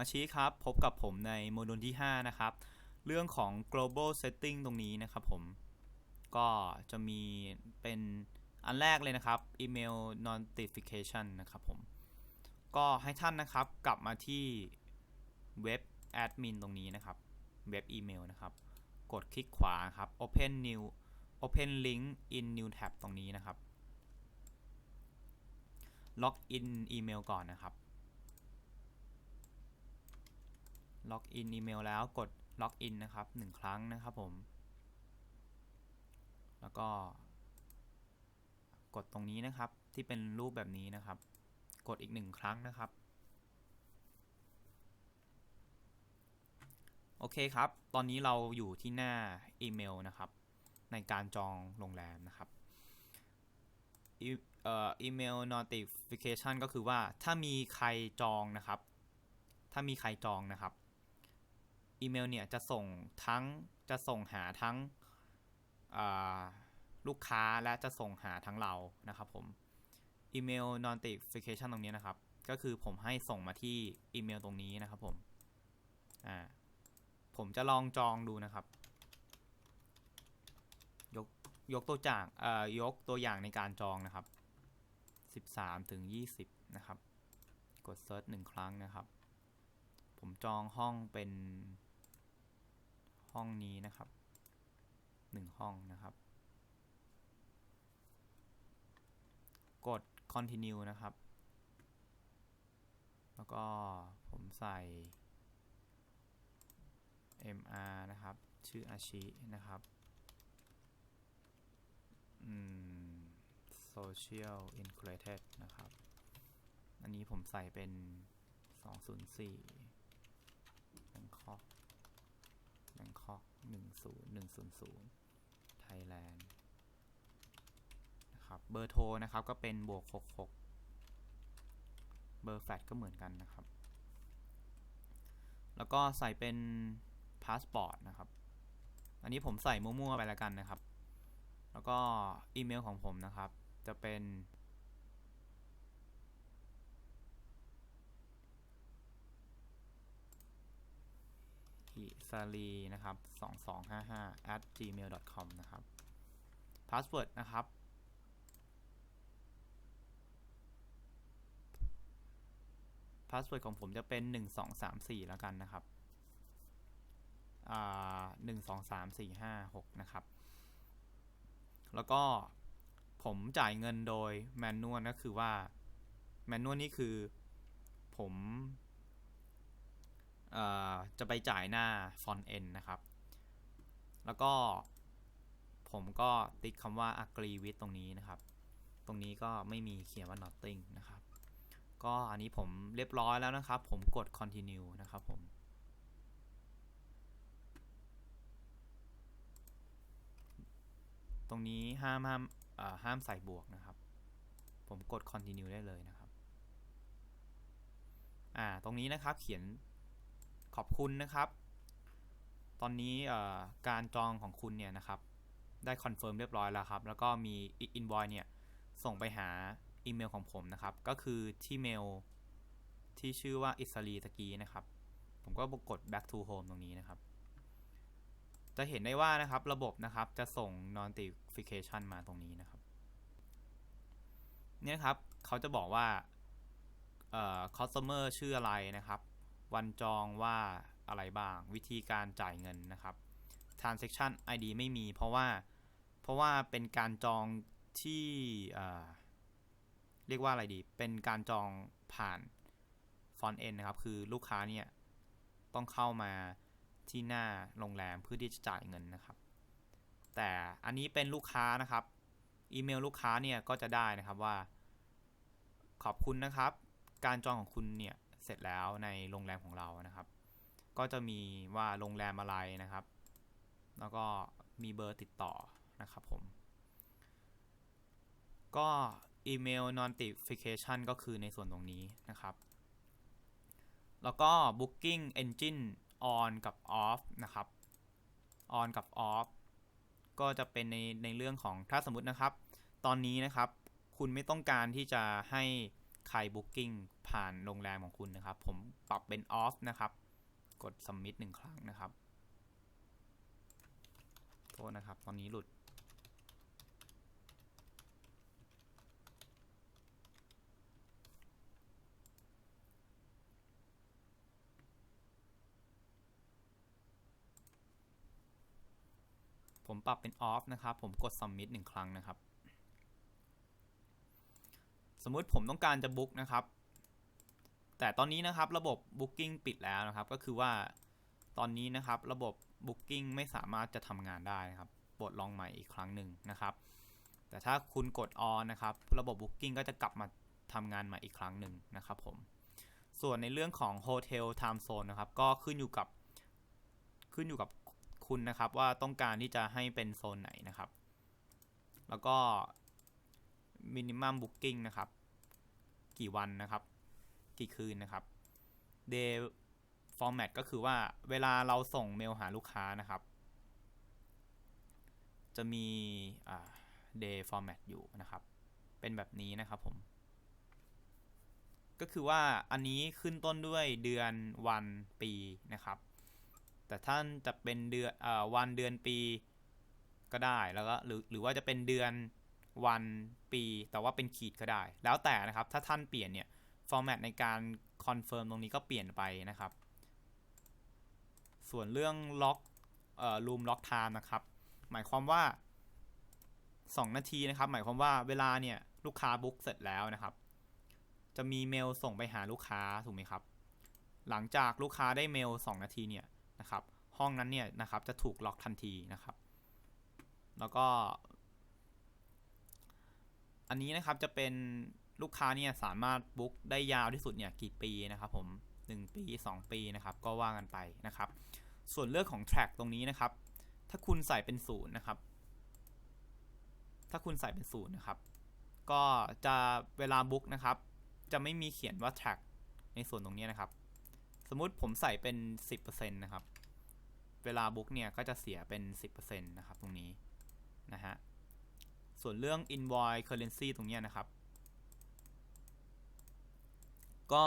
อาชีครับ พบกับผมในโมดูลที่ 5 นะครับ เรื่องของ global setting ตรงนี้นะครับผม ก็จะมีเป็นอันแรกเลยนะครับ email notification นะครับผม ก็ให้ท่านนะครับกลับมาที่เว็บ admin ตรงนี้นะครับ เว็บอีเมลนะครับ กดคลิกขวาครับ open new open link in new tab ตรงนี้นะครับล็อกอินอีเมลก่อนนะครับ ล็อกอินอีเมลแล้วกดล็อกอินนะครับหนึ่งครั้งนะครับผม แล้วก็ กดตรงนี้นะครับที่เป็นรูปแบบนี้นะครับ กดอีกหนึ่งครั้งนะครับ โอเคครับ ตอนนี้เราอยู่ที่หน้าอีเมลนะครับ ในการจองโรงแรมนะครับอีเอ่ออีเมล notification ก็คือว่าถ้ามีใครจองนะครับ ถ้ามีใครจองนะครับ อีเมลเนี่ยจะส่งทั้งจะส่งหาทั้งลูกค้าและจะส่งหาทั้งเรานะครับผมอีเมล notification ตรงนี้นะครับ ก็คือผมให้ส่งมาที่อีเมลตรงนี้นะครับผมอ่าผมจะลองจองดูนะครับ ยกยกตัวอย่างเอ่อยกตัวอย่างในการจองนะครับ 13ถึง20 นะครับ กด search หนึ่งครั้งนะครับ ผมจองห้องเป็น ห้องนี้นะครับหนึ่งห้องนะครับ กด continue นะครับ แล้วก็ผมใส่ mr นะครับ ชื่ออาชินะครับอืม social integrated นะครับ อันนี้ผมใส่เป็น 204 Bangkok Bangkok 10100 Thailand นะครับ เบอร์โทรนะครับก็เป็นบวก 66 เบอร์แฟลชก็เหมือนกันนะครับ แล้วก็ใส่เป็นพาสปอร์ตนะครับ อันนี้ผมใส่มั่วๆไปแล้วกันนะครับ แล้วก็อีเมลของผมนะครับ จะเป็น อิซาลีนะครับ2255 at gmail.com นะครับพาสเวิร์ดนะครับ พาสเวิร์ดของผมจะเป็น 1234 แล้วกันนะครับอ่า123456นะครับ แล้วก็ผมจ่ายเงินโดยแมนนวลก็คือว่าแมนนวลนี่คือผม จะไปจ่ายหน้าฟอนต์เอนนะครับ แล้วก็ผมก็ติ๊กคำว่า agree with ตรงนี้นะครับ ตรงนี้ก็ไม่มีเขียนว่า nothing นะครับ ก็อันนี้ผมเรียบร้อยแล้วนะครับ ผมกด continue นะครับผมตรงนี้ห้ามห้ามห้ามใส่บวกนะครับ ผมกด continue ได้เลยนะครับ อ่า ตรงนี้นะครับเขียน ขอบคุณนะครับ ตอนนี้การจองของคุณเนี่ยนะครับ ได้คอนเฟิร์มเรียบร้อยแล้วครับ แล้วก็มี invoice เนี่ย ส่งไปหาอีเมลของผมนะครับ ก็คือที่เมลที่ชื่อว่าอิสรีตะกี้นะครับ ผมก็กด back to home ตรงนี้นะครับ จะเห็นได้ว่านะครับระบบนะครับจะส่ง notification มาตรงนี้นะครับ เนี่ยครับเขาจะบอกว่าเอ่อ customer ชื่ออะไรนะครับ วันจองว่าอะไรบ้าง วิธีการจ่ายเงินนะครับ transaction ID ไม่มีเพราะว่าเพราะว่าเป็นการจองที่เรียกว่าอะไรดี เป็นการจองผ่าน front end นะครับ คือลูกค้าเนี่ยต้องเข้ามาที่หน้าโรงแรมเพื่อที่จะจ่ายเงินนะครับ แต่อันนี้เป็นลูกค้านะครับ อีเมลลูกค้าเนี่ยก็จะได้นะครับว่า ขอบคุณนะครับ การจองของคุณเนี่ย เสร็จแล้วในโรงแรมของเรานะครับ ก็จะมีว่าโรงแรมอะไรนะครับ แล้วก็มีเบอร์ติดต่อนะครับผม ก็อีเมล notification ก็คือในส่วนตรงนี้นะครับ แล้วก็ booking engine on กับ off นะครับ on กับ off ก็จะเป็นในในเรื่องของถ้าสมมตินะครับ ตอนนี้นะครับ คุณไม่ต้องการที่จะให้ใคร booking ผ่านโรงแรมของคุณนะครับ ผมปรับเป็น off นะครับ กด submit หนึ่งครั้งนะครับโทษนะครับ ตอนนี้หลุด ผมปรับเป็น off นะครับ ผมกด submit หนึ่งครั้งนะครับสมมุติผมต้องการจะบุ๊กนะครับ แต่ตอนนี้นะครับระบบ Booking ปิดแล้วนะครับ ก็คือว่าตอนนี้นะครับระบบ Booking ไม่สามารถจะทำงานได้นะครับปรดลองใหม่อีกครั้งหนึ่งนะครับ แต่ถ้าคุณกด on นะครับ ระบบ Booking ก็จะกลับมาทำงานใหม่อีกครั้งหนึ่งนะครับผมส่วนในเรื่องของ Hotel Time Zone นะครับ ก็ขึ้นอยู่กับขึ้นอยู่กับคุณนะครับว่าต้องการที่จะให้เป็นโซนไหนนะครับ แล้วก็ minimum booking นะครับ กี่วันนะครับ กี่คืนนะครับ day format ก็คือว่าเวลาเราส่งเมลหาลูกค้านะครับ จะมี day format อยู่นะครับ เป็นแบบนี้นะครับผม ก็คือว่าอันนี้ขึ้นต้นด้วยเดือนวันปีนะครับ แต่ท่านจะเป็นเดือนอวันเดือนปีก็ได้แล้วก็หรือหรือว่าจะเป็นเดือนวันปีแต่ว่าเป็นขีดก็ได้ แล้วแต่นะครับ ถ้าท่านเปลี่ยนเนี่ย ฟอร์แมตในการคอนเฟิร์มตรงนี้ก็เปลี่ยนไปนะครับ ส่วนเรื่องล็อกเอ่อรูมล็อกไทม์นะครับ หมายความว่า 2 นาทีนะครับ หมายความว่าเวลาเนี่ยลูกค้าบุ๊กเสร็จแล้วนะครับ จะมีเมลส่งไปหาลูกค้าถูกไหมครับ หลังจากลูกค้าได้เมล 2 นาทีเนี่ยนะครับห้องนั้นเนี่ยนะครับจะถูกล็อกทันทีนะครับ แล้วก็ อันนี้นะครับจะเป็น ลูกค้าเนี่ยสามารถบุ๊กได้ยาวที่สุดเนี่ยกี่ปีนะครับผม1ปี 2 ปีนะครับก็ว่ากันไปนะครับ ส่วนเรื่องของ track ตรงนี้นะครับ ถ้าคุณใส่เป็นศูนย์นะครับ ถ้าคุณใส่เป็นศูนย์นะครับ ก็จะเวลาบุ๊กนะครับ จะไม่มีเขียนว่า track ในส่วนตรงนี้นะครับ สมมุติผมใส่เป็น 10%นะครับ เวลาบุ๊กเนี่ยก็จะเสียเป็น 10%นะครับตรงนี้นะฮะ ส่วนเรื่อง invoice currency ตรงนี้นะครับ ก็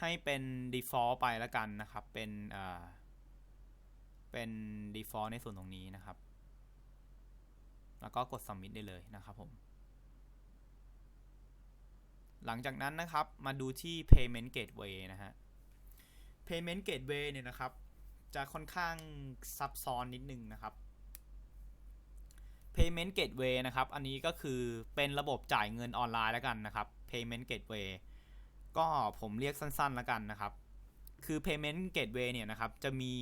ให้เป็น default ไปแล้วกันนะครับ เป็นเอ่อเป็น default ในส่วนตรงนี้นะครับ แล้วก็กด submit ได้เลยนะครับผม หลังจากนั้นนะครับมาดูที่ payment gateway นะฮะ payment gateway เนี่ยนะครับ จะค่อนข้างซับซ้อนนิดนึงนะครับ payment gateway นะครับ อันนี้ก็คือเป็นระบบจ่ายเงินออนไลน์แล้วกันนะครับ payment gateway ก็ผมเรียกสั้นๆแล้วกันนะครับ คือ payment gateway เนี่ยนะครับ จะมี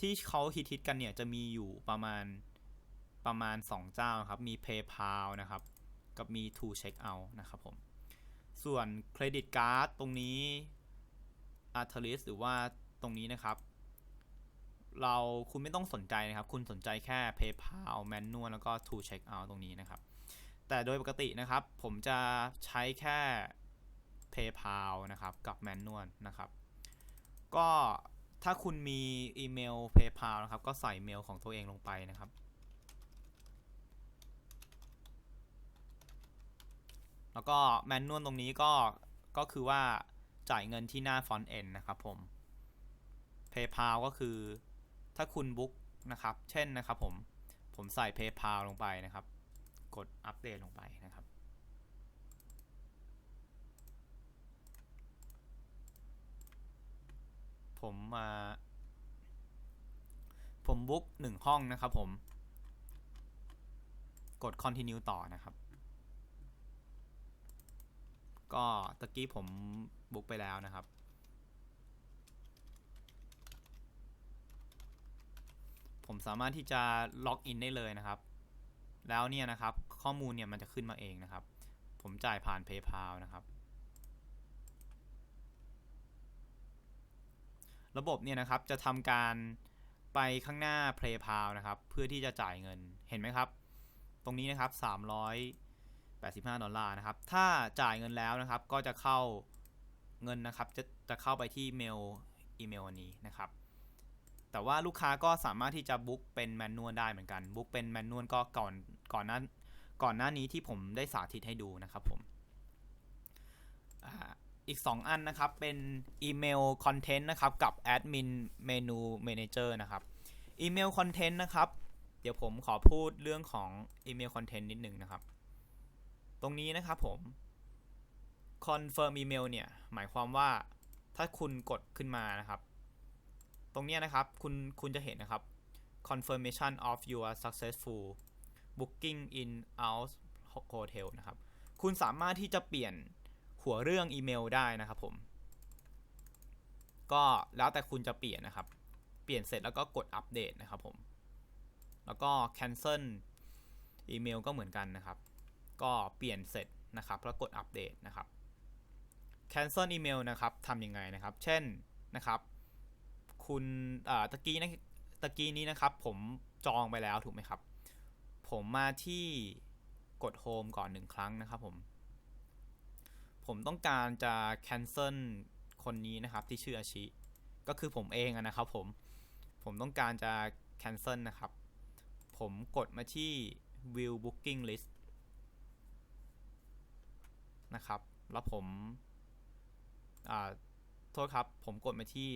ที่เขาฮิตๆกันเนี่ย จะมีอยู่ประมาณประมาณ 2 เจ้าครับ มี PayPal นะครับ กับมี To Checkout นะครับผม ส่วนเครดิตการ์ดตรงนี้ a r t e r i s หรือว่าตรงนี้นะครับ เราคุณไม่ต้องสนใจนะครับ คุณสนใจแค่ PayPal Manual แล้วก็ To Checkout ตรงนี้นะครับ แต่โดยปกตินะครับ ผมจะใช้แค่ PayPal นะครับ กับ Manual นะครับ ก็ถ้าคุณมีอีเมล PayPal นะครับ ก็ใส่เมลของตัวเองลงไปนะครับแล้วก็ Manual ตรงนี้ก็ก็คือว่าจ่ายเงินที่หน้า Front End นะครับผม PayPal ก็คือถ้าคุณบุ๊กนะครับ เช่นนะครับผม ผมใส่ PayPal ลงไปนะครับ กดอัปเดตลงไปนะครับ ผมมาผมบุ๊กหนึ่งห้องนะครับผม กด continue ต่อนะครับ ก็ตะกี้ผมบุ๊กไปแล้วนะครับ ผมสามารถที่จะล็อกอินได้เลยนะครับ แล้วเนี่ยนะครับข้อมูลเนี่ยมันจะขึ้นมาเองนะครับ ผมจ่ายผ่าน PayPal นะครับ ระบบเนี่ยนะครับจะทำการไปข้างหน้า PayPal นะครับเพื่อที่จะจ่ายเงินเห็นไหมครับ ตรงนี้นะครับ 385 ดอลลาร์นะครับ ถ้าจ่ายเงินแล้วนะครับก็จะเข้าเงินนะครับจะจะเข้าไปที่เมลอีเมลอันนี้นะครับ แต่ว่าลูกค้าก็สามารถที่จะบุ๊กเป็นแมนนวลได้เหมือนกันบุ๊กเป็นแมนนวลก็ก่อนก่อนหนั้นก่อนหน้านี้ที่ผมได้สาธิตให้ดูนะครับผมอ่า อีก 2 อันนะครับ เป็นอีเมลคอนเทนต์นะครับ กับแอดมินเมนูเมนเจอร์นะครับอีเมลคอนเทนต์นะครับ เดี๋ยวผมขอพูดเรื่องของอีเมลคอนเทนต์นิดนึงนะครับ ตรงนี้นะครับผม confirm email เนี่ย หมายความว่าถ้าคุณกดขึ้นมานะครับ ตรงนี้นะครับ คุณคุณจะเห็นนะครับ confirmation of your successful booking in out hotel นะครับ คุณสามารถที่จะเปลี่ยน หัวเรื่องอีเมลได้นะครับผม ก็แล้วแต่คุณจะเปลี่ยนนะครับ เปลี่ยนเสร็จแล้วก็กดอัปเดตนะครับผม แล้วก็ cancel อีเมลก็เหมือนกันนะครับ ก็เปลี่ยนเสร็จนะครับแล้วกดอัปเดตนะครับ cancel อีเมลนะครับทำยังไงนะครับ เช่นนะครับ คุณตะกี้นะตะกี้นี้นะครับ ผมจองไปแล้วถูกไหมครับ ผมมาที่กด home ก่อนหนึ่งครั้งนะครับผม ผมต้องการจะ cancel คนนี้นะครับที่ชื่ออาชิ ก็คือผมเองนะครับผม ผมต้องการจะ cancel นะครับ ผมกดมาที่ view booking list นะครับ แล้วผมโทษครับ ผมกดมาที่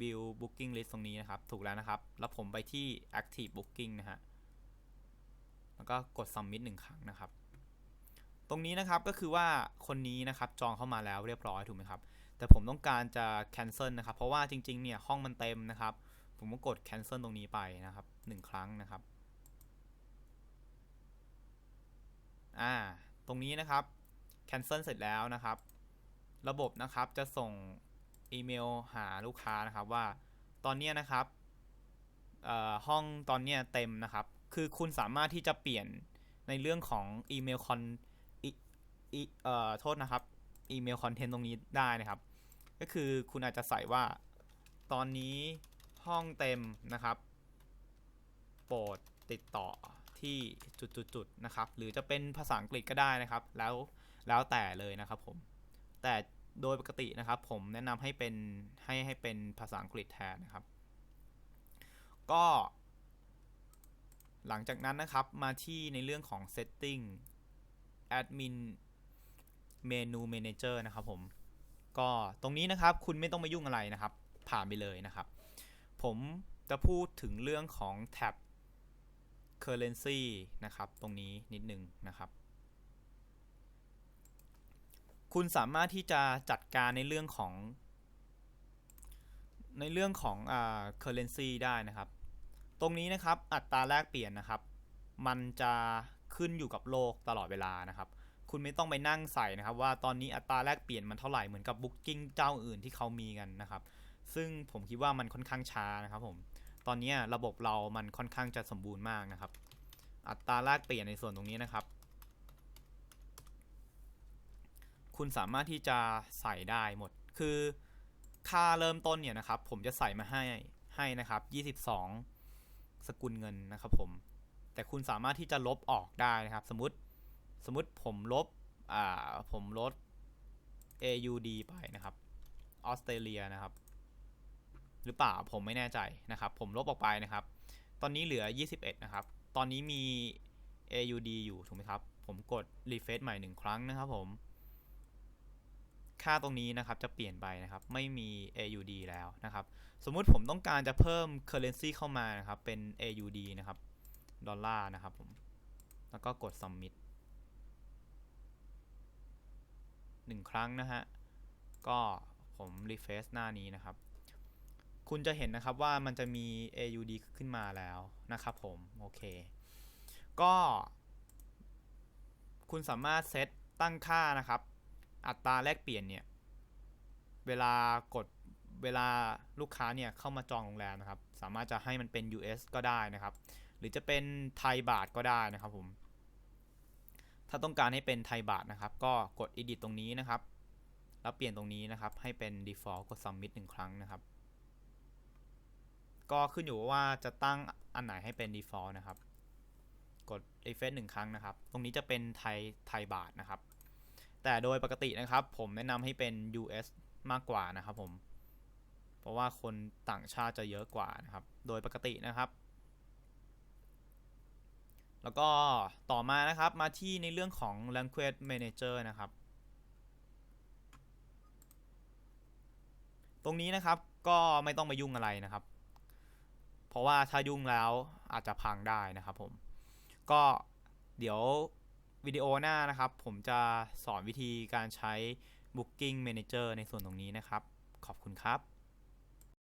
view booking list ตรงนี้นะครับ ถูกแล้วนะครับ แล้วผมไปที่ active booking นะฮะ แล้วก็กด submit หนึ่งครั้งนะครับ ตรงนี้นะครับก็คือว่าคนนี้นะครับจองเข้ามาแล้วเรียบร้อยถูกไหมครับ แต่ผมต้องการจะ cancel นะครับ เพราะว่าจริงๆเนี่ยห้องมันเต็มนะครับ ผมก็กด cancel ตรงนี้ไปนะครับหนึ่งครั้งนะครับอ่าตรงนี้นะครับ cancel เสร็จแล้วนะครับ ระบบนะครับจะส่งอีเมลหาลูกค้านะครับว่าตอนนี้นะครับอ่อห้องตอนนี้เต็มนะครับ คือคุณสามารถที่จะเปลี่ยนในเรื่องของอีเมลคอน เอ่อโทษนะครับอีเมลคอนเทนต์ตรงนี้ได้นะครับ ก็คือคุณอาจจะใส่ว่าตอนนี้ห้องเต็มนะครับ โปรดติดต่อที่จุดๆนะครับ หรือจะเป็นภาษาอังกฤษก็ได้นะครับ แล้วแล้วแต่เลยนะครับผม แต่โดยปกตินะครับ ผมแนะนำให้เป็นให้ให้เป็นภาษาอังกฤษแทนนะครับ ก็ หลังจากนั้นนะครับมาที่ในเรื่องของ setting admin menu manager นะครับผมก็ตรงนี้นะครับคุณไม่ต้องมายุ่งอะไรนะครับ ผ่านไปเลยนะครับ ผมจะพูดถึงเรื่องของแท็บ currency นะครับ ตรงนี้นิดนึงนะครับ คุณสามารถที่จะจัดการในเรื่องของ ในเรื่องของอ่า currency ได้นะครับ ตรงนี้นะครับอัตราแลกเปลี่ยนนะครับ มันจะขึ้นอยู่กับโลกตลอดเวลานะครับ คุณไม่ต้องไปนั่งใส่นะครับ ว่าตอนนี้อัตราแลกเปลี่ยนมันเท่าไหร่เหมือนกับ Booking เจ้าอื่นที่เขามีกันนะครับ ซึ่งผมคิดว่ามันค่อนข้างช้านะครับผมตอนนี้ระบบเรามันค่อนข้างจะสมบูรณ์มากนะครับ อัตราแลกเปลี่ยนในส่วนตรงนี้นะครับ คุณสามารถที่จะใส่ได้หมด คือค่าเริ่มต้นเนี่ยนะครับ ผมจะใส่มาให้ให้นะครับ 22 สกุลเงินนะครับผม แต่คุณสามารถที่จะลบออกได้นะครับ สมมติ สมมติผมลบอ่าผมลด AUD ไปนะครับออสเตรเลียนะครับ หรือเปล่าผมไม่แน่ใจนะครับ ผมลบออกไปนะครับ ตอนนี้เหลือ 21 นะครับ ตอนนี้มี AUD อยู่ถูกไหมครับ ผมกด refresh ใหม่หนึ่งครั้งนะครับผม ค่าตรงนี้นะครับจะเปลี่ยนไปนะครับ ไม่มี AUD แล้วนะครับ สมมุติผมต้องการจะเพิ่ม currency เข้ามานะครับ เป็น AUD นะครับ ดอลลาร์นะครับผม แล้วก็กด submit หนึ่งครั้งนะฮะ ก็ผม refresh หน้านี้นะครับ คุณจะเห็นนะครับว่ามันจะมี AUD ขึ้นมาแล้วนะครับผม โอเค ก็ คุณสามารถเซตตั้งค่านะครับ อัตราแลกเปลี่ยนเนี่ย เวลากดเวลาลูกค้าเนี่ยเข้ามาจองโรงแรมนะครับ สามารถจะให้มันเป็น US ก็ได้นะครับ หรือจะเป็นไทยบาทก็ได้นะครับผม ถ้าต้องการให้เป็นไทยบาทนะครับ ก็กด edit ตรงนี้นะครับ แล้วเปลี่ยนตรงนี้นะครับ ให้เป็น default กด submit หนึ่งครั้งนะครับ ก็ขึ้นอยู่ว่าจะตั้งอันไหนให้เป็น default นะครับ กด refresh หนึ่งครั้งนะครับ ตรงนี้จะเป็นไทยไทยบาทนะครับ แต่โดยปกตินะครับ ผมแนะนำให้เป็น US มากกว่านะครับผม เพราะว่าคนต่างชาติจะเยอะกว่านะครับ โดยปกตินะครับ แล้วก็ต่อมานะครับมาที่ในเรื่องของ Language Manager นะครับ ตรงนี้นะครับก็ไม่ต้องไปยุ่งอะไรนะครับ เพราะว่าถ้ายุ่งแล้วอาจจะพังได้นะครับผม ก็เดี๋ยววิดีโอหน้านะครับ ผมจะสอนวิธีการใช้ Booking Manager ในส่วนตรงนี้นะครับ ขอบคุณครับ